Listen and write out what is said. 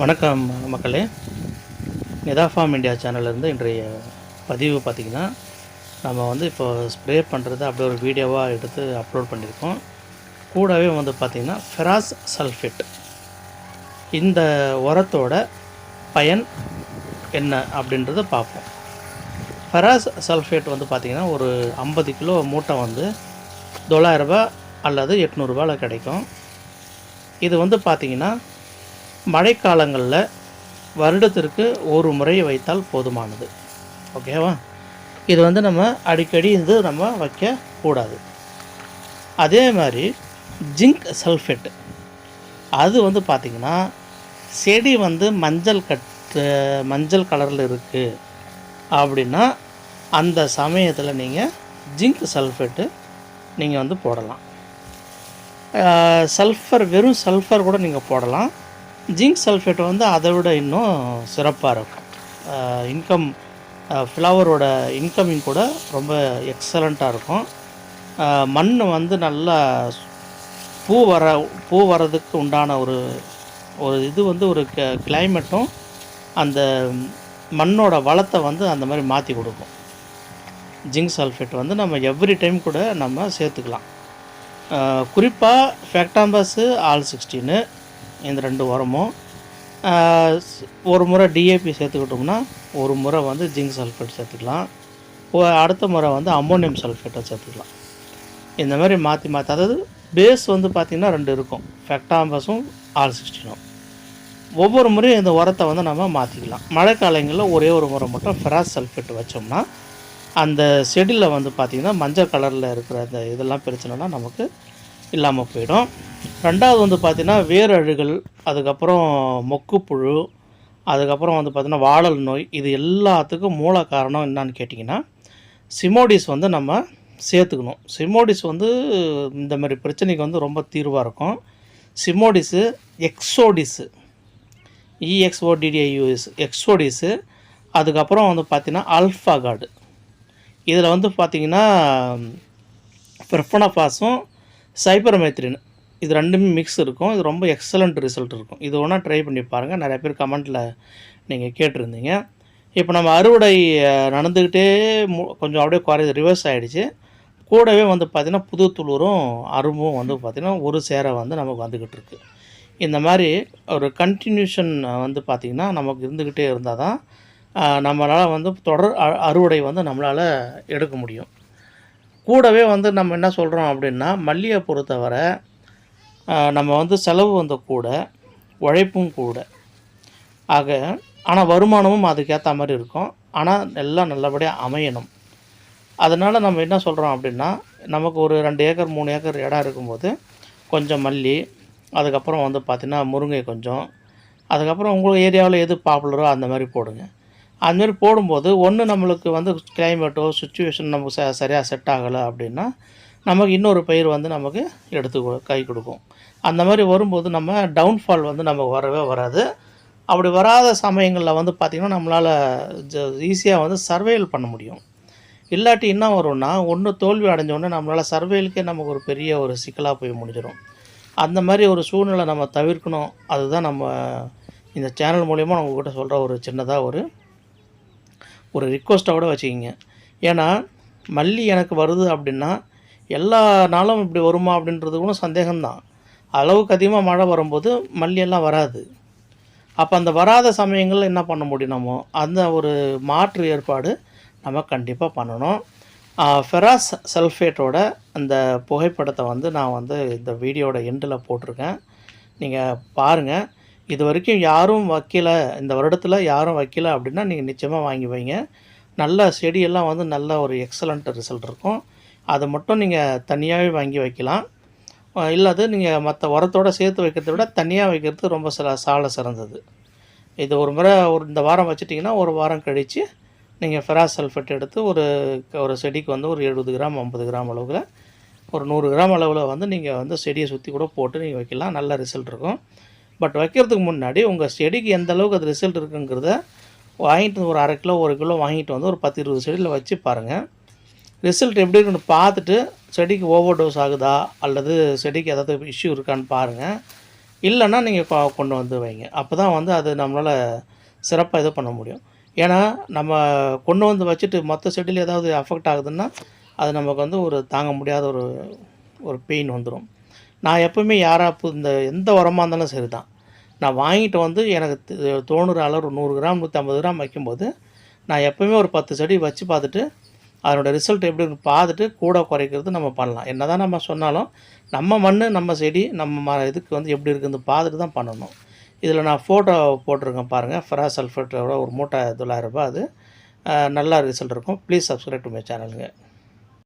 வணக்கம் மக்களே. Nita form India சேனல்லேருந்து இன்றைய பதிவு பார்த்திங்கன்னா நம்ம வந்து இப்போ ஸ்ப்ரே பண்ணுறது அப்படியே ஒரு வீடியோவாக எடுத்து அப்லோட் பண்ணியிருக்கோம். கூடவே வந்து பார்த்திங்கன்னா ஃபெராஸ் சல்ஃபேட் இந்த உரத்தோட பயன் என்ன அப்படின்றத பார்ப்போம். ஃபெராஸ் சல்ஃபேட் வந்து பார்த்திங்கன்னா ஒரு ஐம்பது கிலோ மூட்டை வந்து தொள்ளாயிரரூபா அல்லது எட்நூறுபாவில் கிடைக்கும். இது வந்து பார்த்திங்கன்னா மழைக்காலங்களில் வருடத்திற்கு ஒரு முறை வைத்தால் போதுமானது. ஓகேவா? இது வந்து நம்ம அடிக்கடி இது நம்ம வைக்கக்கூடாது. அதே மாதிரி ஜிங்க் சல்ஃபேட் அது வந்து பார்த்திங்கன்னா செடி வந்து மஞ்சள் கட்டு மஞ்சள் கலரில் இருக்குது அப்படின்னா அந்த சமயத்தில் நீங்கள் ஜிங்க் சல்ஃபேட்டு நீங்கள் வந்து போடலாம். சல்ஃபர் வெறும் சல்ஃபர் கூட நீங்கள் போடலாம். ஜிங்க் சல்ஃபேட் வந்து அதை விட இன்னும் சிறப்பாக இருக்கும். இன்கம் ஃப்ளவரோட இன்கமிங் கூட ரொம்ப எக்ஸலண்ட்டாக இருக்கும். மண் வந்து நல்லா பூ வர பூ வர்றதுக்கு உண்டான ஒரு ஒரு இது வந்து ஒரு க கிளைமேட்டும் அந்த மண்ணோட வளத்தை வந்து அந்த மாதிரி மாற்றி கொடுக்கும். ஜிங்க் சல்ஃபேட் வந்து நம்ம எவ்ரி டைம் கூட நம்ம சேர்த்துக்கலாம். குறிப்பாக ஃபேக்டாம்பஸு ஆல் சிக்ஸ்டீனு இந்த ரெண்டு உரமும் ஒரு முறை டிஏபி சேர்த்துக்கிட்டோம்னா ஒரு முறை வந்து ஜிங்க் சல்ஃபேட் சேர்த்துக்கலாம். அடுத்த முறை வந்து அம்மோனியம் சல்ஃபேட்டை சேர்த்துக்கலாம். இந்த மாதிரி மாற்றி மாற்றி அதாவது பேஸ் வந்து பார்த்திங்கன்னா ரெண்டு இருக்கும். ஃபெக்டாம்பஸும் ஆல் சிக்ஸ்டீனும் ஒவ்வொரு முறையும் இந்த உரத்தை வந்து நம்ம மாற்றிக்கலாம் மழைக்காலங்களில் ஒரே ஒரு முறை மட்டும் ஃபெராஸ் சல்ஃபேட் வச்சோம்னா அந்த செடியில் வந்து பார்த்திங்கன்னா மஞ்சள் கலரில் இருக்கிற அந்த இதெல்லாம் பிரச்சனைனா நமக்கு இல்லாமல் போயிடும். ரெண்டாவது வந்து பார்த்திங்கன்னா வேர் அழுகல் அதுக்கப்புறம் மொக்குப்புழு அதுக்கப்புறம் வந்து பார்த்திங்கன்னா வாழல் நோய் இது எல்லாத்துக்கும் மூல காரணம் என்னான்னு கேட்டிங்கன்னா சிமோடிஸ் வந்து நம்ம சேர்த்துக்கணும். சிமோடிஸ் வந்து இந்த மாதிரி பிரச்சனைக்கு வந்து ரொம்ப தீர்வாக இருக்கும். சிமோடிஸு எக்ஸோடிஸு இஎக்ஸ்ஓடிடிஐயூஎஸ் எக்ஸோடிஸு அதுக்கப்புறம் வந்து பார்த்திங்கன்னா அல்ஃபா கார்டு. இதில் வந்து பார்த்திங்கன்னா பெர்ஃபனாஃபாஸும் சைபர்மைத்ரின் இது ரெண்டுமே மிக்ஸ் இருக்கும். இது ரொம்ப எக்ஸலண்ட் ரிசல்ட் இருக்கும். இது ஒன்றா ட்ரை பண்ணி பாருங்கள் நிறைய பேர் கமெண்ட்டில் நீங்கள் கேட்டிருந்தீங்க. இப்போ நம்ம அறுவடை நடந்துக்கிட்டே மு கொஞ்சம் அப்படியே குறையுது. ரிவர்ஸ் ஆகிடுச்சு கூடவே வந்து பார்த்திங்கன்னா புது துளுரும் அரும்பும் வந்து பார்த்திங்கன்னா ஒரு சேர வந்து நமக்கு வந்துக்கிட்டு இருக்குது இந்த மாதிரி ஒரு கண்டினியூஷன் வந்து பார்த்திங்கன்னா நமக்கு இருந்துக்கிட்டே இருந்தால் தான் நம்மளால் வந்து தொடர் அறுவடை வந்து நம்மளால் எடுக்க முடியும். கூடவே வந்து நம்ம என்ன சொல்கிறோம் அப்படின்னா மல்லியை பொறுத்தவரை நம்ம வந்து செலவு வந்து கூட உழைப்பும் கூட. ஆக ஆனால் வருமானமும் அதுக்கேற்ற மாதிரி இருக்கும். ஆனால் எல்லாம் நல்லபடியாக அமையணும். அதனால் நம்ம என்ன சொல்கிறோம் அப்படின்னா நமக்கு ஒரு ரெண்டு ஏக்கர் மூணு ஏக்கர் இடம் இருக்கும்போது கொஞ்சம் மல்லி அதுக்கப்புறம் வந்து பார்த்திங்கன்னா முருங்கை கொஞ்சம் அதுக்கப்புறம் உங்கள் ஏரியாவில் எது பாப்புலரோ அந்த மாதிரி போடுங்க. அதுமாரி போடும்போது ஒன்று நம்மளுக்கு வந்து கிளைமேட்டோ சுச்சுவேஷன் நமக்கு ச சரியாக செட் ஆகலை அப்படின்னா நமக்கு இன்னொரு பயிர் வந்து நமக்கு எடுத்து கை கொடுக்கும். அந்த மாதிரி வரும்போது நம்ம டவுன்ஃபால் வந்து நமக்கு வரவே வராது. அப்படி வராத சமயங்களில் வந்து பார்த்திங்கன்னா நம்மளால் ஜ ஈஸியாக வந்து சர்வேல் பண்ண முடியும். இல்லாட்டி என்ன வரும்னா ஒன்று தோல்வி அடைஞ்சோடனே நம்மளால் சர்வேலுக்கே நமக்கு ஒரு பெரிய ஒரு சிக்கலாக போய் முடிஞ்சிடும் அந்த மாதிரி ஒரு சூழ்நிலை நம்ம தவிர்க்கணும். அதுதான் நம்ம இந்த சேனல் மூலிமா நான் உங்கள்கிட்ட சொல்கிற ஒரு சின்னதாக ஒரு ஒரு ரிக்வஸ்ட்டை கூட வச்சுக்கிங்க. ஏன்னா மல்லி எனக்கு வருது அப்படின்னா எல்லா நாளும் இப்படி வருமா அப்படின்றது கூட சந்தேகம்தான். அளவுக்கு அதிகமாக மழை வரும்போது மல்லியெல்லாம் வராது. அப்போ அந்த வராத சமயங்களில் என்ன பண்ண முடியும் அந்த ஒரு மாற்று ஏற்பாடு நம்ம கண்டிப்பாக பண்ணணும். ஃபெராஸ் சல்ஃபேட்டோட அந்த புகைப்படத்தை வந்து நான் வந்து இந்த வீடியோட எண்டில் போட்டிருக்கேன். நீங்கள் பாருங்கள் இது வரைக்கும் யாரும் வைக்கல இந்த வருடத்தில் யாரும் வைக்கல அப்படின்னா நீங்கள் நிச்சயமாக வாங்கி வைங்க. நல்ல செடியெல்லாம் வந்து நல்ல ஒரு எக்ஸலண்ட் ரிசல்ட் இருக்கும். அதை மட்டும் நீங்கள் தனியாகவே வாங்கி வைக்கலாம். இல்லாது நீங்கள் மற்ற உரத்தோடு சேர்த்து வைக்கிறத விட தனியாக வைக்கிறது ரொம்ப சில சால சிறந்தது. இது ஒரு முறை ஒரு இந்த வாரம் வச்சுட்டிங்கன்னா ஒரு வாரம் கழித்து நீங்கள் ஃபெராஸ் சல்ஃபேட் எடுத்து ஒரு ஒரு செடிக்கு வந்து ஒரு எழுபது கிராம் ஐம்பது கிராம் அளவில் ஒரு நூறு கிராம் அளவில் வந்து நீங்கள் வந்து செடியை சுற்றி கூட போட்டு நீங்கள் வைக்கலாம். நல்ல ரிசல்ட் இருக்கும். பட் வைக்கிறதுக்கு முன்னாடி உங்கள் செடிக்கு எந்த அளவுக்கு அது ரிசல்ட் இருக்குங்கிறத வாங்கிட்டு ஒரு அரை கிலோ ஒரு கிலோ வாங்கிட்டு வந்து ஒரு பத்து இருபது செடியில் வச்சு பாருங்கள் ரிசல்ட் எப்படி இருக்குன்னு பார்த்துட்டு செடிக்கு ஓவர் டோஸ் ஆகுதா? அல்லது செடிக்கு ஏதாவது இஷ்யூ இருக்கான்னு பாருங்கள் இல்லைன்னா நீங்கள் கொண்டு வந்து வைங்க. அப்போ தான் வந்து அது நம்மளால் சிறப்பாக இது பண்ண முடியும். ஏன்னா நம்ம கொண்டு வந்து வச்சுட்டு மற்ற செடியில் ஏதாவது அஃபெக்ட் ஆகுதுன்னா அது நமக்கு வந்து ஒரு தாங்க முடியாத ஒரு ஒரு பெயின் வந்துடும் நான் எப்போவுமே யாராக இந்த எந்த உரமாக இருந்தாலும் சரி தான் நான் வாங்கிட்டு வந்து எனக்கு தோணுற அளவு ஒரு நூறு கிராம் நூற்றி ஐம்பது கிராம் வைக்கும்போது நான் எப்போவுமே ஒரு பத்து செடி வச்சு பார்த்துட்டு அதனோட ரிசல்ட் எப்படி பார்த்துட்டு கூட குறைக்கிறது நம்ம பண்ணலாம். என்ன தான் நம்ம சொன்னாலும் நம்ம மண் நம்ம செடி நம்ம ம இதுக்கு வந்து எப்படி இருக்குதுன்னு பார்த்துட்டு தான் பண்ணணும். இதில் நான் ஃபோட்டோ போட்டிருக்கேன் பாருங்கள் ஃபெரா சல்ஃபேட்டோட ஒரு மூட்டை தொள்ளாயிரரூபா அது. நல்லா நல்ல ரிசல்ட் இருக்கும். Please subscribe to my சேனலுங்க